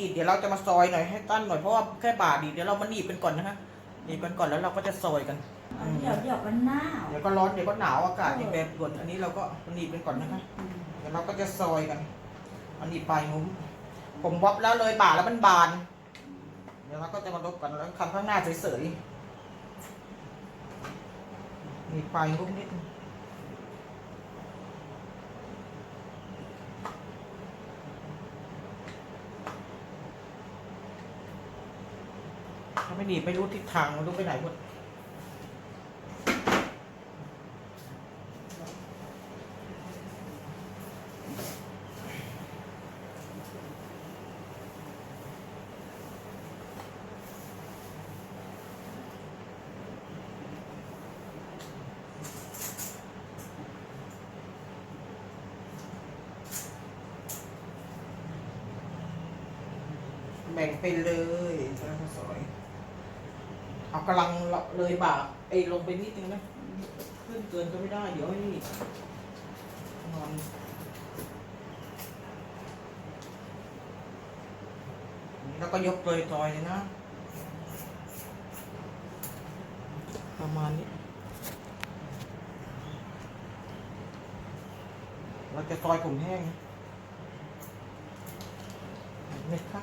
ดีดเดี๋ยวเราจะมาซอยหน่อยให้ตั้นหน่อยเพราะว่าแค่บาดดีดเดี๋ยวเรามาหนีบกันก่อนนะคะหนีบกันก่อนแล้วเราก็จะซอยกันอืมเดี๋ยวเดี๋ยวกันหนาวเดี๋ยวก็ร้อนเดี๋ยวก็หนาวอากาศยังแบบด่วนอันนี้เราก็หนีบกันก่อนนะคะอืมเดี๋ยวเราก็จะซอยกันอันนี้ปลายมุ้มผมวับแล้วเลยบาดแล้วมันบาน เดี๋ยวเราก็จะมาลบกันแล้วคำข้างหน้าเฉยๆนี่ปลายมุ้มนิดนึง ไม่หนีไม่รู้ทิศทางไม่รู้ไปไหนหมดแบ่งไปเลยแล้วก็ซอย เอากำลังเลยบาไอ้ลงไปนิดนึงนะขึ้นเกินก็ไม่ได้ เดี๋ยวไอ้นี่นอนแล้วก็ยกเลยจอยเลยนะ ประมาณนี้ เราจะซอยผมแห้งเม็ดค่ะ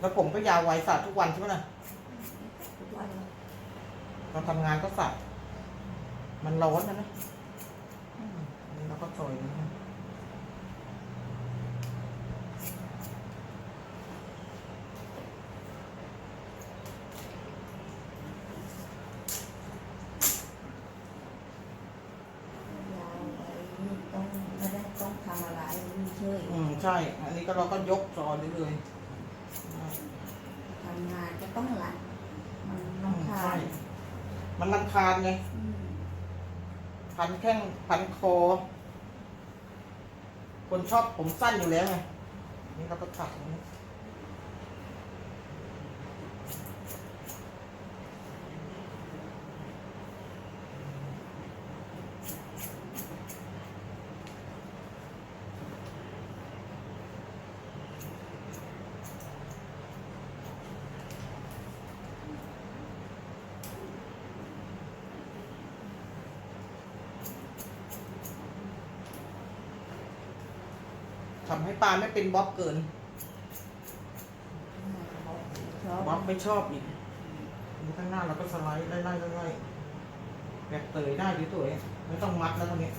แล้วผมก็ยาวไวสระทุกวันใช่ไหมล่ะทุกวันเลยเราทำงานก็สระมันร้อนนะนะอืมอันนี้เราก็ซอยนะยาวไปนี่ต้องไม่ได้ต้องทำอะไรนี่เฉยอืมใช่ อันนี้ก็เราก็ยกซอยเลยเลยทำงานก็ต้องหลังมันอืมน้ำคาใช่ญมันลำคาญไงอืมพันแข้งพันคอ คนชอบผมสั้นอยู่แล้วไงนี่เราก็ถักอย่างนี้ ทำให้ปลาไม่เป็นบ๊อบเกินชอบบ๊อบไม่ชอบอีกนี่ข้างหน้าเราก็สไลด์ไล่ไล่ไล่ไล่แบบเตยได้ดิตัวเองไม่ต้องมัดแล้วตรงนี้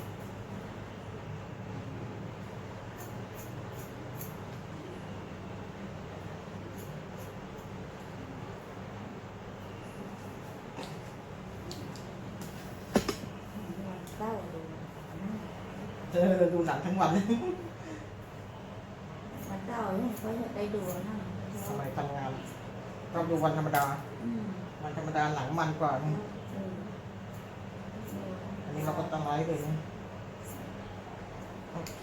เศร้าดูเออดูหนังทั้งวันมัน เศร้าเนี่ยเขาจะได้ดูนั่นสมัยทำงานเราดูวันธรรมดา อืมวันธรรมดาหนังมันกว่านะเอออันนี้เราก็ตั้งไลฟ์เลยนะโอเค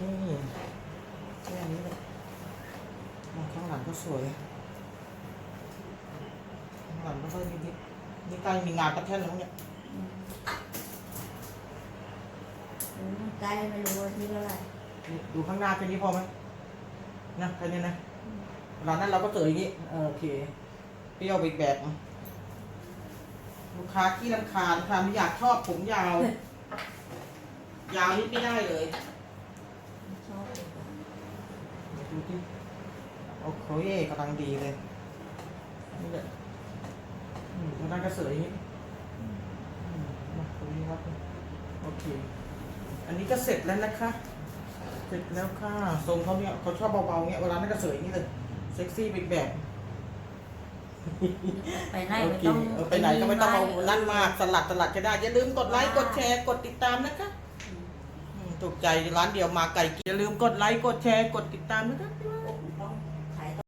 แค่นี้เลยข้างหลังก็สวย ข้างหลังก็ค่อยนิดๆนี่ใกล้มีงานกระแท่นแล้วเนี่ย อืมอืมใกล้ไม่รู้ว่าที่เท่าไหร่ดูข้างหน้าแค่นี้พอไหม นะแค่นี้นะอืมเวลานั้นเราก็เจออย่างนี้เออโอเคเปรี้ยวไปอีกแบบลูกค้าขี้รำคาญค่ะไม่อยากชอบผมยาว ยาวนิดไม่ได้เลยชอบเลยค่ะดูที่โอเคกำลังดีเลยนี่แหละอืมมันน่าจะสวยอย่างนี้ตรงนี้ครับโอเค อันนี้ก็เสร็จแล้วนะคะ เสร็จแล้วค่ะทรงเขาเนี่ยเขาชอบเบาๆเนี่ยเวลานั่นก็สวยอย่างนี้เลยเซ็กซี่ไปอีกแบบไปไหนโอไม่เคต้องเออไปไหนก็ไม่ต้องเอานั่นมากสลัดสลัดก็ได้ อย่าลืมกดไลค์กดแชร์กดติดตามนะคะอืมถูกใจร้านเดียวมาไก่กินอย่าลืมกดไลค์กดแชร์กดติดตามนะคะ